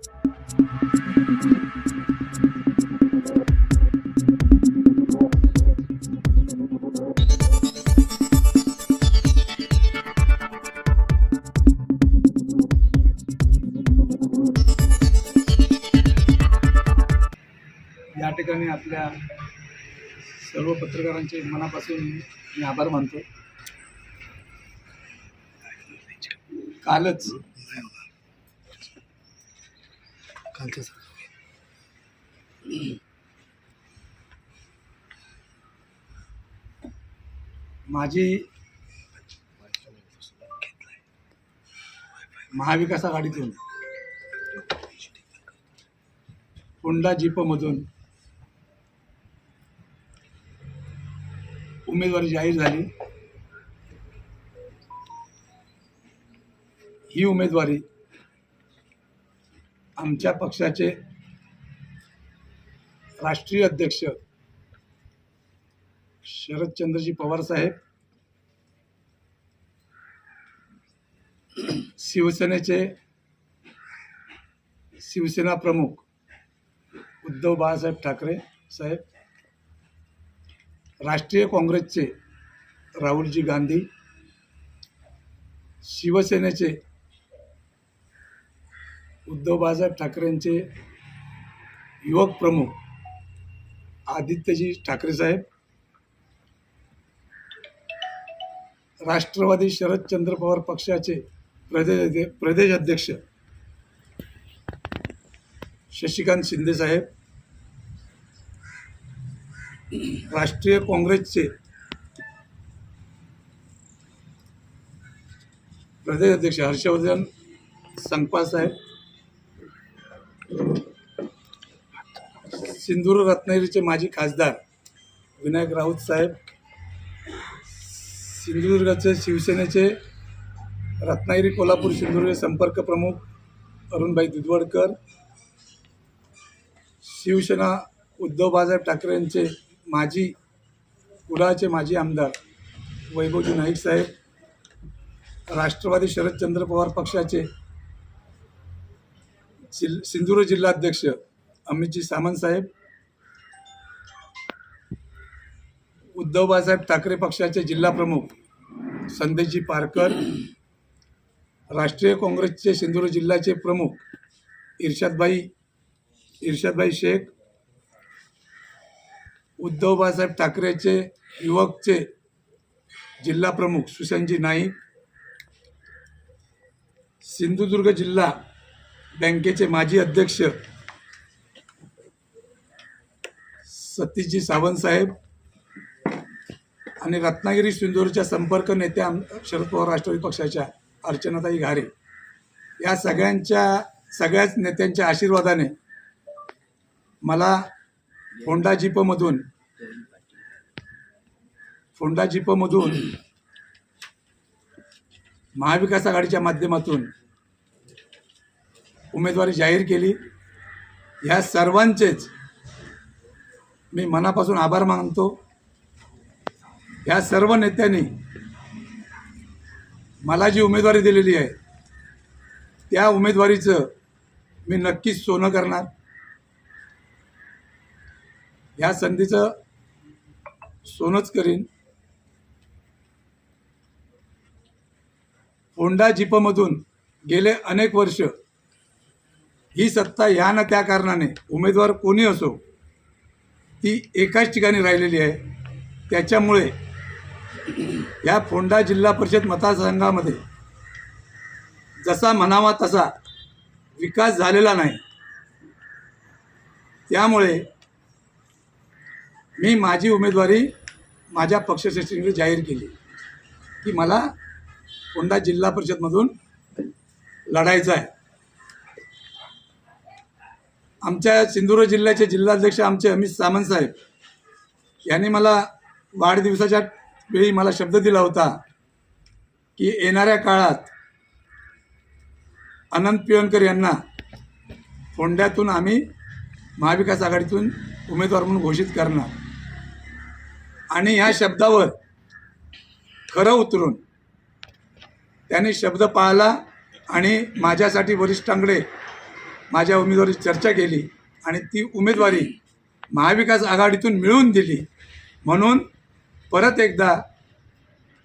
या ठिकाणी आपल्या सर्व पत्रकारांचे मनापासून मी आभार मानतो. कालच कालचं माझी महाविकास आघाडीतून होंडा जीपमधून उमेदवारी जाहीर झाली. ही उमेदवारी आमच्या पक्षाचे राष्ट्रीय अध्यक्ष शरदचंद्रजी पवार साहेब शिवसेनेचे शिवसेना प्रमुख उद्धव बाळासाहेब ठाकरे साहेब राष्ट्रीय काँग्रेसचे राहुलजी गांधी शिवसेनेचे उद्धव बाळासाहेब ठाकरेंचे युवक प्रमुख आदित्यजी ठाकरे साहेब राष्ट्रवादी शरदचंद्र पवार पक्षाचे प्रदेश प्रदेश अध्यक्ष शशिकांत शिंदे साहेब राष्ट्रीय काँग्रेसचे प्रदेश अध्यक्ष हर्षवर्धन संकपाळ साहेब सिंधुदुर्ग रत्नागिरीचे माजी खासदार विनायक राऊत साहेब सिंधुदुर्गाचे शिवसेनेचे रत्नागिरी कोल्हापूर सिंधुदुर्ग संपर्क प्रमुख अरुणभाई दुधवडकर शिवसेना उद्धव बाळासाहेब ठाकरे यांचे माजी कुडाळचे माजी आमदार वैभवजी नाईक साहेब राष्ट्रवादी शरदचंद्र पवार पक्षाचे सिल सिंधुदुर्ग जिल्हाध्यक्ष अमितजी सामंत साहेब उद्धव बाळासाहेब ठाकरे पक्षाचे जिल्हाप्रमुख संदेशजी पारकर राष्ट्रीय काँग्रेसचे सिंधुदुर्ग जिल्ह्याचे प्रमुख इर्शादभाई इर्शादभाई शेख उद्धव बाळासाहेब ठाकरेचे युवकचे जिल्हा प्रमुख सुशांतजी नाईक सिंधुदुर्ग जिल्हा बँकेचे माजी अध्यक्ष सतीशजी सावंत साहेब आणि रत्नागिरी सिंधूरच्या संपर्क नेत्या शरद पवार राष्ट्रवादी पक्षाच्या अर्चनाताई घारे या सगळ्यांच्या सगळ्याच नेत्यांच्या आशीर्वादाने मला फोंडा जिपमधून फोंडा जिपमधून महाविकास आघाडीच्या माध्यमातून उमेदवारी जाहीर केली. ह्या सर्वांचेच मी मनापासून आभार मानतो. या सर्व नेत्यांनी मला जी उमेदवारी दिलेली आहे त्या उमेदवारीचं मी नक्कीच सोनं करणार. ह्या संधीचं सोनंच करीन. होंडा जिपमधून गेले अनेक वर्ष ही सत्ता या ना त्या कारणाने उमेदवार कोणी असो ती एकाच ठिकाणी राहिलेली आहे. त्याच्यामुळे या फोंडा जिल्हा परिषद मतदारसंघामध्ये जसा म्हणावा तसा विकास झालेला नाही. त्यामुळे मी माझी उमेदवारी माझ्या पक्षश्रेष्ठींकडे जाहीर केली की मला फोंडा जिल्हा परिषदमधून लढायचं आहे. आमच्या सिंधुदुर्ग जिल्ह्याचे जिल्हाध्यक्ष आमचे अमित सामंत साहेब यांनी मला वाढदिवसाच्या वेळी मला शब्द दिला होता की येणाऱ्या काळात अनंत पिळणकर यांना फोंड्यातून आम्ही महाविकास आघाडीतून उमेदवार म्हणून घोषित करणार. आणि ह्या शब्दावर खरं उतरून त्यांनी शब्द पाळला आणि माझ्यासाठी वरिष्ठांकडे माझ्या उमेदवारीची चर्चा केली आणि ती उमेदवारी महाविकास आघाडीतून मिळवून दिली. म्हणून परत एकदा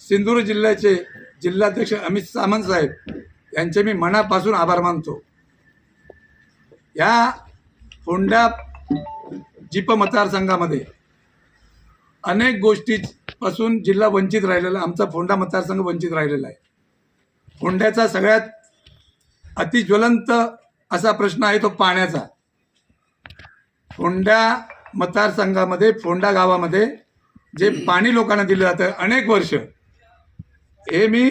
सिंधुदुर्ग जिल्ह्याचे जिल्हाध्यक्ष अमित सामंत साहेब यांचे मी मनापासून आभार मानतो. या फोंडा जिप मतदारसंघामध्ये अनेक गोष्टीपासून जिल्हा वंचित राहिलेला आमचा फोंडा मतदारसंघ वंचित राहिलेला आहे. फोंड्याचा सगळ्यात अतिज्वलंत असा प्रश्न आहे तो पाण्याचा. फोंडा मतदारसंघामध्ये फोंडा गावामध्ये जे पाणी लोकांना दिलं जातं अनेक वर्ष हे मी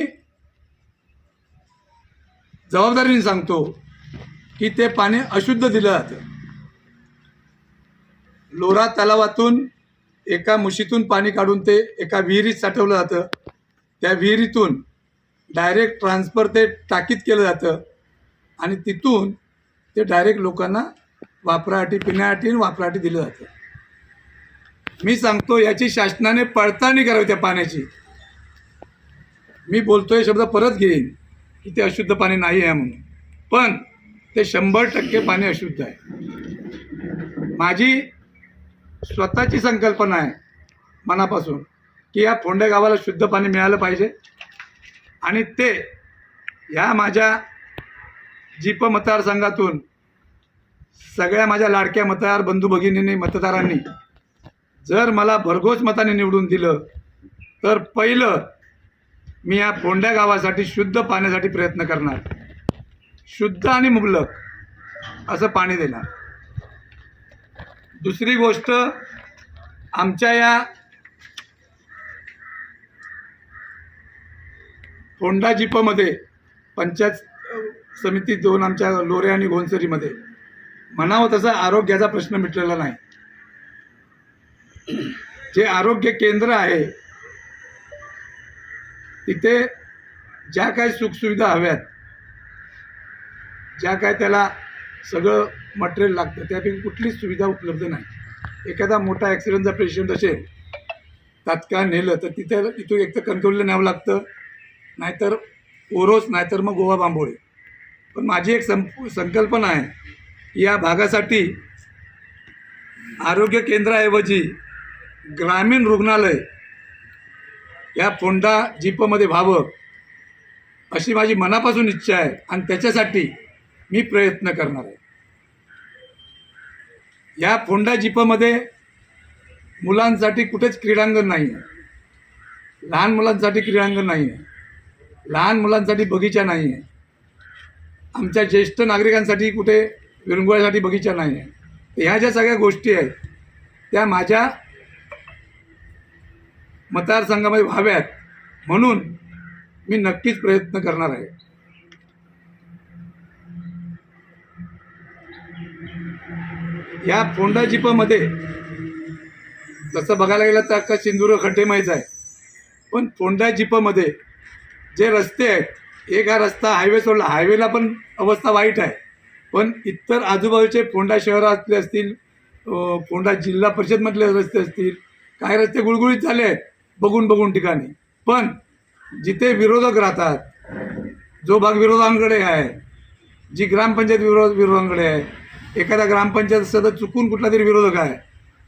जबाबदारीने सांगतो की ते पाणी अशुद्ध दिलं जातं. लोरा तलावातून एका मुशीतून पाणी काढून ते एका विहिरीत साठवलं जातं. त्या विहिरीतून डायरेक्ट ट्रान्सफर ते टाकीत केलं जातं. आणि तिथून ते डायरेक्ट लोकांना वापरासाठी पिण्यासाठी आणि वापरासाठी दिलं जातं. मी सांगतो याची शासनाने पडताळणी करावी त्या पाण्याची. मी बोलतोय शब्द परत घेईन की ते अशुद्ध पाणी नाही आहे म्हणून. पण ते शंभर टक्के पाणी अशुद्ध आहे. माझी स्वतःची संकल्पना आहे मनापासून की या फोंडे गावाला शुद्ध पाणी मिळालं पाहिजे. आणि ते ह्या माझ्या जीप मतदारसंघातून सगळ्या माझ्या लाडक्या मतदार बंधू भगिनींनी मतदारांनी जर मला भरघोस मताने निवडून दिलं तर पहिलं मी या फोंड्या गावासाठी शुद्ध पाण्यासाठी प्रयत्न करणार. शुद्ध आणि मुबलक असं पाणी देणार. दुसरी गोष्ट आमच्या या फोंडा जिपमध्ये पंचायत समिती दोन आमच्या लोरे आणि घोणसरीमध्ये म्हणावं तसा आरोग्याचा प्रश्न मिटलेला नाही. जे आरोग्य केंद्र आहे तिथे ज्या काही सुखसुविधा हव्यात ज्या काय त्याला सगळं मटेरियल लागतं त्यापैकी कुठलीच सुविधा उपलब्ध नाही. एखादा मोठा ॲक्सिडेंटचा पेशंट असेल तात्काळ नेलं तर तिथे तिथून एक तर कणकवलीला न्यावं लागतं नाहीतर ओरोस नाहीतर मग गोवा बांबोळे. पण माझी एक संप संकल्पना आहे या भागासाठी आरोग्य केंद्राऐवजी ग्रामीण रुग्णालय या फोंडा जीपमध्ये व्हावं अशी माझी मनापासून इच्छा आहे आणि त्याच्यासाठी मी प्रयत्न करणार आहे. या फोंडा जीपमध्ये मुलांसाठी कुठेच क्रीडांगण नाही आहे. लहान मुलांसाठी क्रीडांगण नाही आहे. लहान मुलांसाठी बगीचा नाही आहे. आमच्या ज्येष्ठ नागरिकांसाठी कुठे विरंगुळ्यासाठी बगीचा नाही आहे. तर ह्या ज्या सगळ्या गोष्टी आहेत त्या माझ्या मतदारसंघामध्ये व्हाव्यात म्हणून मी नक्कीच प्रयत्न करणार आहे. या फोंडा जिपमध्ये जसं बघायला गेलं तर अख्खा सिंधुदुर्ग खड्डेमयच आहे. पण फोंडा जिपमध्ये जे रस्ते आहेत एक हा रस्ता हायवे सोडला. हायवेला पण अवस्था वाईट आहे. पण इतर आजूबाजूचे फोंडा शहरातले असतील फोंडा जिल्हा परिषदमधले रस्ते असतील काही रस्ते गुळगुळीत झाले आहेत बघून बघून ठिकाणी. पण जिथे विरोधक राहतात जो भाग विरोधांकडे आहे जी ग्रामपंचायत विरोध विरोधांकडे आहे एखादा ग्रामपंचायत सदस्य चुकून कुठला तरी विरोधक आहे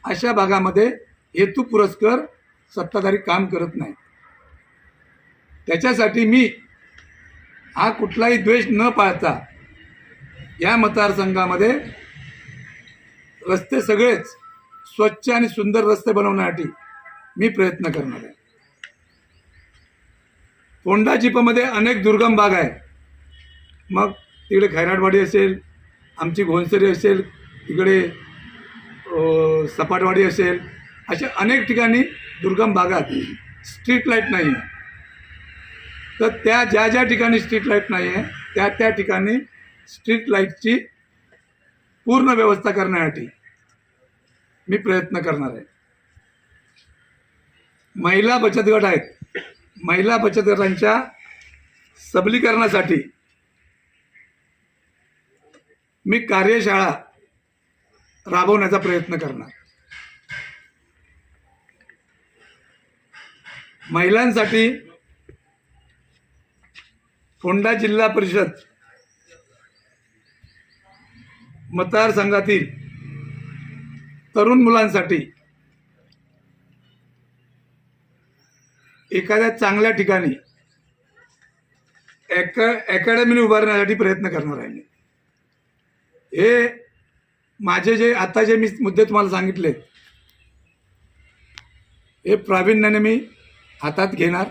अशा भागामध्ये हेतू पुरस्कर सत्ताधारी काम करत नाही त्याच्यासाठी मी हा कुठलाही द्वेष न पाळता या मतदारसंघामध्ये रस्ते सगळेच स्वच्छ आणि सुंदर रस्ते बनवण्यासाठी मी प्रयत्न करणार आहे. फोंडा जिपमध्ये अनेक दुर्गम भाग आहे मग तिकडे खैराटवाडी असेल आमची घोणसरी असेल तिकडे सपाटवाडी असेल अशा अनेक ठिकाणी दुर्गम भागात स्ट्रीट लाइट नाही आहे तर त्या ज्या ज्या ठिकाणी स्ट्रीट लाइट नाही आहे त्या त्या ठिकाणी स्ट्रीट लाईटची पूर्ण व्यवस्था करण्यासाठी मी प्रयत्न करणार आहे. महिला बचत गट आहेत. महिला बचत गटांच्या सबलीकरणासाठी मी कार्यशाळा राबवण्याचा प्रयत्न करणार. महिलांसाठी फोंडा जिल्हा परिषद मतदारसंघातील तरुण मुलांसाठी एखाद्या चांगल्या ठिकाणी ॲक अकॅडमी उभारण्यासाठी प्रयत्न करणार आहे मी. हे माझे जे आता जे मी मुद्दे तुम्हाला सांगितले हे प्रावीण्याने मी हातात घेणार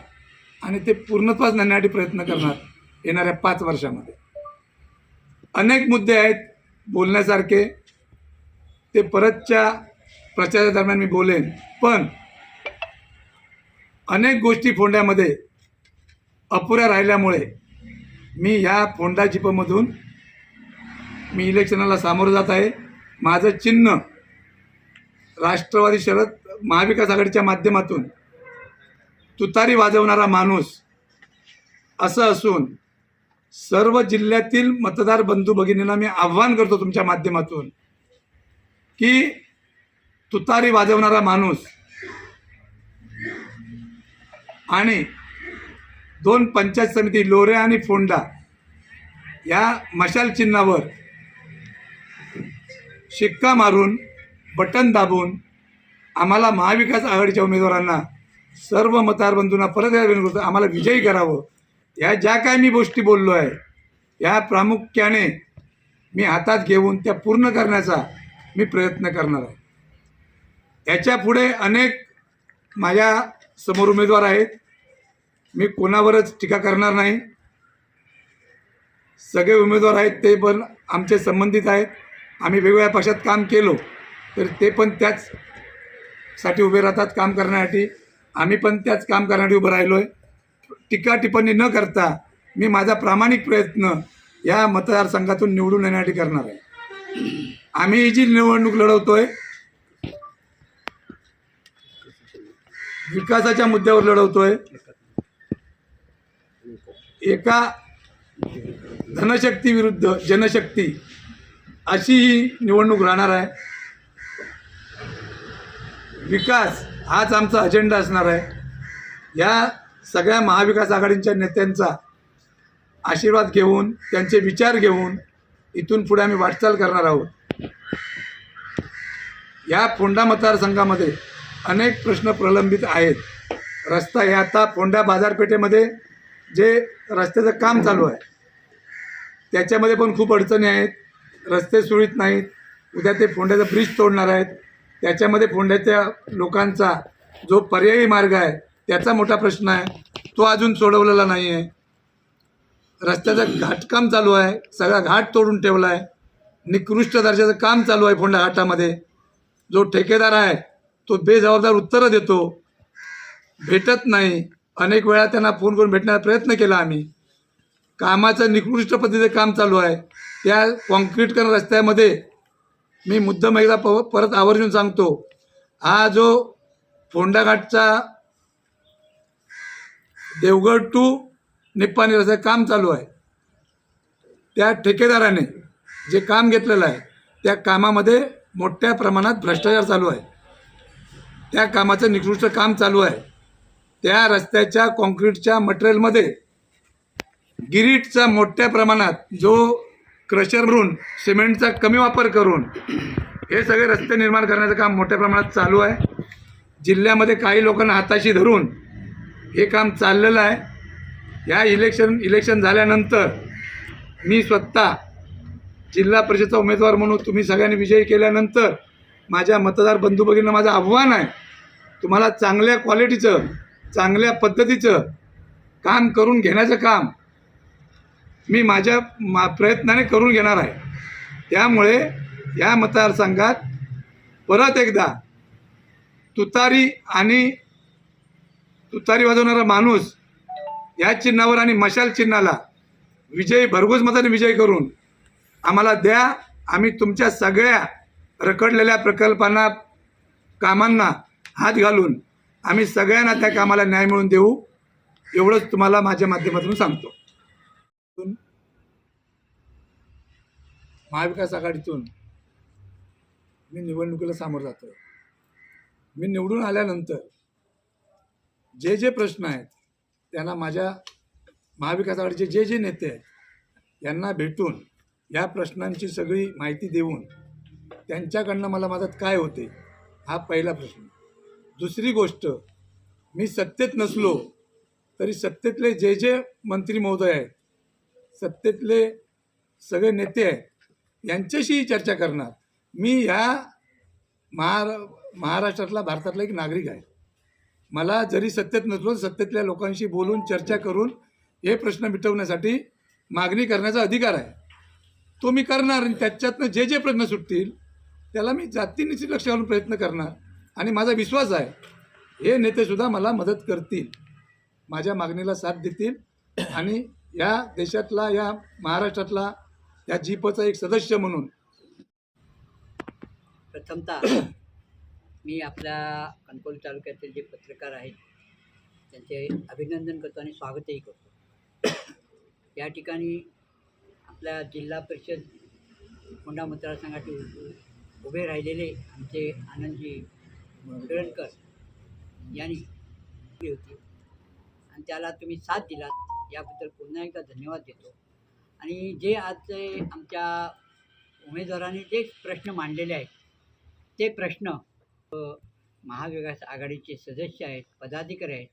आणि ते पूर्णत्वास नेण्यासाठी प्रयत्न करणार. येणाऱ्या पाच वर्षामध्ये. अनेक मुद्दे आहेत बोलण्यासारखे. ते परतच्या प्रचारादरम्यान मी बोलेन. पण अनेक गोष्टी फोंड्यामध्ये अपुऱ्या राहिल्यामुळे मी ह्या फोंडा जिपमधून मी इलेक्शनाला सामोरं जात आहे. माझं चिन्ह राष्ट्रवादी शरद महाविकास आघाडीच्या माध्यमातून तुतारी वाजवणारा माणूस असं असून सर्व जिल्ह्यातील मतदार बंधू भगिनींना मी आव्हान करतो तुमच्या माध्यमातून की तुतारी वाजवणारा माणूस आणि दोन पंचायत समिती लोरे आणि फोंडा या मशाल चिन्हावर शिक्का मारून बटन दाबून आम्हाला महाविकास आघाडीच्या उमेदवारांना सर्व मतदार बंधूंना परत एकदा विनंती करतो. आम्हाला विजयी करावं. या ज्या काय मी गोष्टी बोललो आहे या प्रामुख्याने मी हातात घेऊन त्या पूर्ण करण्याचा मी प्रयत्न करणार आहे. याच्यापुढे अनेक माझ्यासमोर उमेदवार आहेत. मी कोणावरच टीका करणार नाही. सगळे उमेदवार आहेत ते पण आमचे संबंधित आहेत. आम्ही वेगवेगळ्या पक्षात काम केलो तर ते पण त्याच साठी उभे राहतात काम करण्यासाठी. आम्ही पण त्याच काम करण्यासाठी उभं राहिलो आहे टीका टिप्पणी न करता मी माझा प्रामाणिक प्रयत्न या मतदारसंघातून निवडून येण्यासाठी करणार आहे. आम्ही ही जी निवडणूक लढवतोय विकासाच्या मुद्द्यावर लढवतोय. एका धनशक्ती विरुद्ध जनशक्ती अशी ही निवडणूक राहणार आहे. विकास हाच आमचा अजेंडा असणार आहे. या सगळ्या महाविकास आघाडींच्या नेत्यांचा आशीर्वाद घेऊन त्यांचे विचार घेऊन इथून पुढे आम्ही वाटचाल करणार आहोत. या फोंडा मतदारसंघामध्ये अनेक प्रश्न प्रलंबित आहेत. रस्ता हे आता फोंडा बाजारपेठेमध्ये जे रस्त्याचं काम चालू आहे त्याच्यामध्ये पण खूप अडचणी आहेत. रस्ते सुरळीत नाहीत. उद्या ते फोंड्याचं ब्रिज तोडणार आहेत. त्याच्यामध्ये फोंड्याच्या लोकांचा जो पर्यायी मार्ग आहे त्याचा मोठा प्रश्न आहे. तो अजून सोडवलेला नाही आहे रस्त्याचं घाटकाम चालू आहे. सगळा घाट तोडून ठेवला आहे निकृष्ट दर्जाचं काम चालू आहे फोंडा घाटामध्ये. जो ठेकेदार आहे तो बेजबाबदार उत्तरं देतो. भेटत नाही. अनेक वेळा त्यांना फोन करून भेटण्याचा प्रयत्न केला आम्ही. कामाचं निकृष्ट पद्धतीचं काम चालू आहे. त्या कॉन्क्रीटकरण रस्त्यामध्ये मी मुद्दम एकदा प परत आवर्जून सांगतो. हा जो फोंडाघाटचा देवगड टू निप्पाणी असं काम चालू आहे. त्या ठेकेदाराने जे काम घेतलेलं आहे त्या कामामध्ये मोठ्या प्रमाणात भ्रष्टाचार चालू आहे. त्या कामाचं निकृष्ट काम चालू आहे. त्या रस्त्याच्या कॉन्क्रीटच्या मटेरियलमध्ये गिरीटचा मोठ्या प्रमाणात जो क्रशर भरून सिमेंटचा कमी वापर करून हे सगळे रस्ते निर्माण करण्याचं काम मोठ्या प्रमाणात चालू आहे. जिल्ह्यामध्ये काही लोकांना हाताशी धरून हे काम चाललेलं आहे. या इलेक्शन इलेक्शन झाल्यानंतर मी स्वतः जिल्हा परिषदचा उमेदवार म्हणून तुम्ही सगळ्यांनी विजयी केल्यानंतर माझ्या मतदार बंधू भगिनींना माझं आव्हान आहे. तुम्हाला चांगल्या क्वालिटीचं चांगल्या पद्धतीचं काम करून घेण्याचं काम मी माझ्या मा प्रयत्नाने करून घेणार आहे. त्यामुळे या मतदारसंघात परत एकदा तुतारी आणि तुतारी वाजवणारा माणूस या चिन्हावर आणि मशाल चिन्हाला विजयी भरघोस मताने विजय करून आम्हाला द्या. आम्ही तुमच्या सगळ्या रखडलेल्या प्रकल्पांना कामांना हात घालून आम्ही सगळ्यांना त्या कामाला न्याय मिळवून देऊ. एवढंच तुम्हाला माझ्या माध्यमातून सांगतो. महाविकास आघाडीतून मी निवडणुकीला सामोरं जातो मी निवडून आल्यानंतर जे जे प्रश्न आहेत त्यांना माझ्या महाविकास आघाडीचे जे जे नेते आहेत यांना भेटून या प्रश्नांची सगळी माहिती देऊन त्यांच्याकडनं मला मदत काय होते हा पहिला प्रश्न. दुसरी गोष्ट मी सत्तेत नसलो तरी सत्तेतले जे जे मंत्री महोदय आहेत सत्तेतले सगळे नेते आहेत यांच्याशीही चर्चा करणार. मी ह्या महारा महाराष्ट्रातला भारतातला एक नागरिक आहे. मला जरी सत्तेत नसलो सत्तेतल्या लोकांशी बोलून चर्चा करून हे प्रश्न मिटवण्यासाठी मागणी करण्याचा अधिकार आहे. तो मी करणार आणि त्याच्यातनं जे जे प्रश्न सुटतील त्याला मी जातीनिशी लक्ष घालून प्रयत्न करणार आणि माझा विश्वास आहे हे नेतेसुद्धा मला मदत करतील माझ्या मागणीला साथ देतील आणि या देशातला या महाराष्ट्रातला या जीपचा एक सदस्य म्हणून प्रथमतः मी आपल्या कणकवली तालुक्यातील जे पत्रकार आहेत त्यांचे अभिनंदन करतो आणि स्वागतही करतो. या ठिकाणी आपल्या जिल्हा परिषद कोंडा मतदारसंघाचे उभे राहिलेले आमचे आनंदजी मुरडकर यांनी दिली होती. आणि त्याला तुम्ही साथ दिलात याबद्दल पुन्हा एकदा धन्यवाद देतो. आणि जे आजचे आमच्या उमेदवारांनी जे प्रश्न मांडलेले आहेत ते प्रश्न महाविकास आघाडीचे सदस्य आहेत पदाधिकारी आहेत.